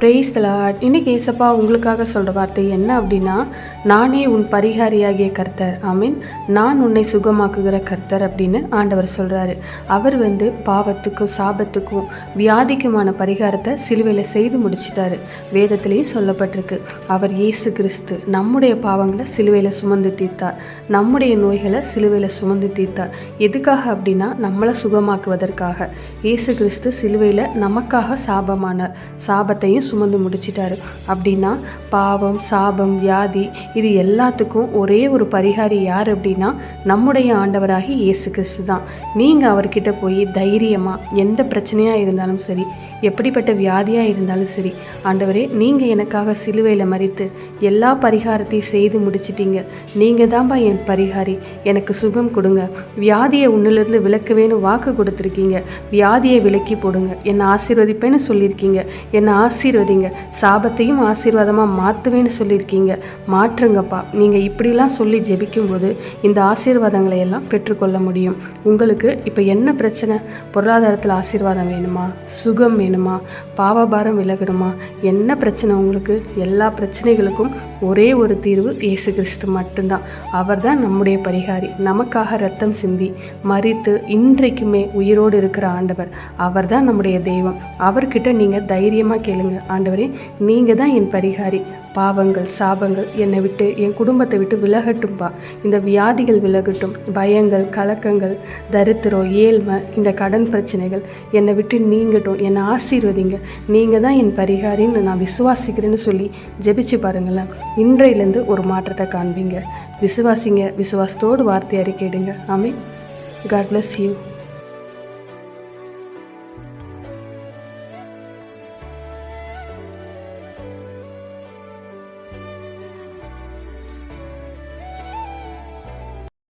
Brace Lord இன்னைக்கு ஏசப்பா உங்களுக்காக சொல்கிற வார்த்தை என்ன அப்படின்னா நானே உன் பரிகாரியாகிய கர்த்தர். ஐ மீன் நான் உன்னை சுகமாக்குகிற கர்த்தர் அப்படின்னு ஆண்டவர் சொல்கிறாரு அவர் வந்து பாவத்துக்கும் சாபத்துக்கும் வியாதிக்குமான பரிகாரத்தை சிலுவையில் செய்து முடிச்சிட்டாரு. வேதத்திலையும் சொல்லப்பட்டிருக்கு. அவர் இயேசு கிறிஸ்து நம்முடைய பாவங்களை சிலுவையில் சுமந்து தீர்த்தார். நம்முடைய நோய்களை சிலுவையில் சுமந்து தீர்த்தார். எதுக்காக அப்படின்னா நம்மளை சுகமாக்குவதற்காக. இயேசு கிறிஸ்து சிலுவையில் நமக்காக சாபமானார். சாபத்தையும் சுமந்து முடிச்சிட்டாரு. அப்படின்னா பாவம் சாபம் வியாதி இது எல்லாத்துக்கும் ஒரே ஒரு பரிகாரி யார் அப்படின்னா நம்முடைய ஆண்டவராகி இயேசு கிறிஸ்து தான். நீங்கள் அவர்கிட்ட போய் தைரியமாக எந்த பிரச்சனையாக இருந்தாலும் சரி எப்படிப்பட்ட வியாதியாக இருந்தாலும் சரி ஆண்டவரே நீங்கள் எனக்காக சிலுவையில் மறித்து எல்லா பரிகாரத்தையும் செய்து முடிச்சிட்டீங்க. நீங்கள் தான்ப்பா என் பரிகாரி. எனக்கு சுகம் கொடுங்க. வியாதியை உன்னிலிருந்து விளக்குவேன்னு வாக்கு கொடுத்துருக்கீங்க. வியாதியை விலக்கி போடுங்க. என்னை ஆசீர்வதிப்பேன்னு சொல்லியிருக்கீங்க. என்னை ஆசீர்வதிங்க. சாபத்தையும் ஆசீர்வாதமாக மாற்றுவேன்னு சொல்லியிருக்கீங்க. மாற்றுங்கப்பா. நீங்கள் இப்படிலாம் சொல்லி ஜெபிக்கும்போது இந்த ஆசீர்வாதங்களை எல்லாம் பெற்றுக்கொள்ள முடியும். உங்களுக்கு இப்போ என்ன பிரச்சனை? பொருளாதாரத்தில் ஆசீர்வாதம் வேணுமா? சுகம் வேணுமா? பாவபாரம் விலகணுமா? என்ன பிரச்சனை உங்களுக்கு? எல்லா பிரச்சனைகளுக்கும் episode. ஒரே ஒரு தீர்வு இயேசு கிறிஸ்து மட்டும்தான். அவர் தான் நம்முடைய பரிகாரி. நமக்காக ரத்தம் சிந்தி மறித்து இன்றைக்குமே உயிரோடு இருக்கிற ஆண்டவர். அவர் தான் நம்முடைய தெய்வம். அவர்கிட்ட நீங்கள் தைரியமாக கேளுங்க. ஆண்டவரே நீங்கள் தான் என் பரிகாரி. பாவங்கள் சாபங்கள் என்னை விட்டு என் குடும்பத்தை விட்டு விலகட்டும்பா. இந்த வியாதிகள் விலகட்டும். பயங்கள் கலக்கங்கள் தரித்திரம் ஏழ்மை இந்த கடன் பிரச்சனைகள் என்னை விட்டு நீங்கட்டும். என்னை ஆசீர்வதிங்க. நீங்கள் தான் என் பரிகாரின்னு நான் விசுவாசிக்கிறேன்னு சொல்லி ஜெபிச்சு பாருங்களேன். இன்றையிலேருந்து ஒரு மாற்றத்தை காண்பீங்க. விசுவாசிங்க விசுவாசத்தோடு வார்த்தை அறிக்கையிடுங்க. ஆமே காட் பிளஸ் யூ